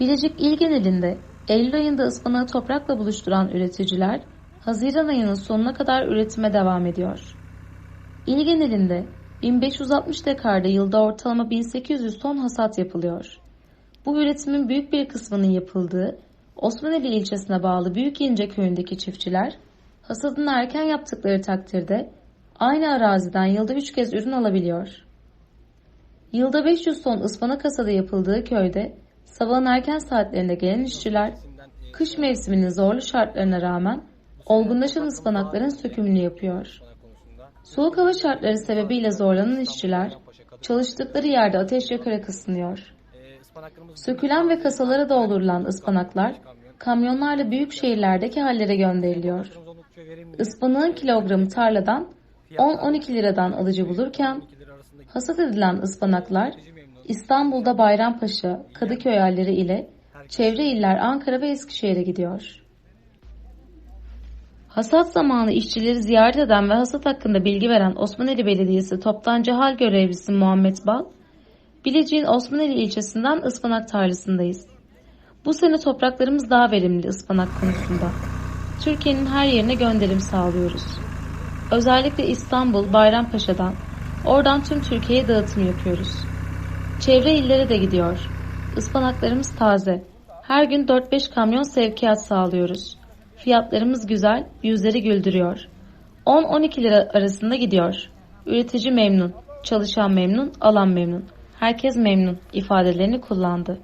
Bilecik il genelinde Eylül ayında ıspanağı toprakla buluşturan üreticiler Haziran ayının sonuna kadar üretime devam ediyor. İl genelinde 1560 dekarda yılda ortalama 1800 ton hasat yapılıyor. Bu üretimin büyük bir kısmının yapıldığı Osmaneli ilçesine bağlı Büyükince köyündeki çiftçiler hasadını erken yaptıkları takdirde aynı araziden yılda 3 kez ürün alabiliyor. Yılda 500 ton ıspanak hasadı yapıldığı köyde sabahın erken saatlerinde gelen işçiler kış mevsiminin zorlu şartlarına rağmen olgunlaşan ıspanakların sökümünü yapıyor. Soğuk hava şartları sebebiyle zorlanan işçiler çalıştıkları yerde ateş yakarak ısınıyor. Sökülen ve kasalara doldurulan ıspanaklar kamyonlarla büyük şehirlerdeki hallere gönderiliyor. Ispanağın kilogramı tarladan 10-12 liradan alıcı bulurken hasat edilen ıspanaklar İstanbul'da Bayrampaşa, Kadıköy halleri ile çevre iller Ankara ve Eskişehir'e gidiyor. Hasat zamanı işçileri ziyaret eden ve hasat hakkında bilgi veren Osmaneli Belediyesi Toptancı Hal Görevlisi Muhammed Bal, Bilecik'in Osmaneli ilçesinden ıspanak tarlasındayız. Bu sene topraklarımız daha verimli ıspanak konusunda. Türkiye'nin her yerine gönderim sağlıyoruz. Özellikle İstanbul, Bayrampaşa'dan, oradan tüm Türkiye'ye dağıtım yapıyoruz. Çevre illere de gidiyor. Ispanaklarımız taze. Her gün 4-5 kamyon sevkiyat sağlıyoruz. Fiyatlarımız güzel, yüzleri güldürüyor. 10-12 lira arasında gidiyor. Üretici memnun, çalışan memnun, alan memnun. Herkes memnun ifadelerini kullandı.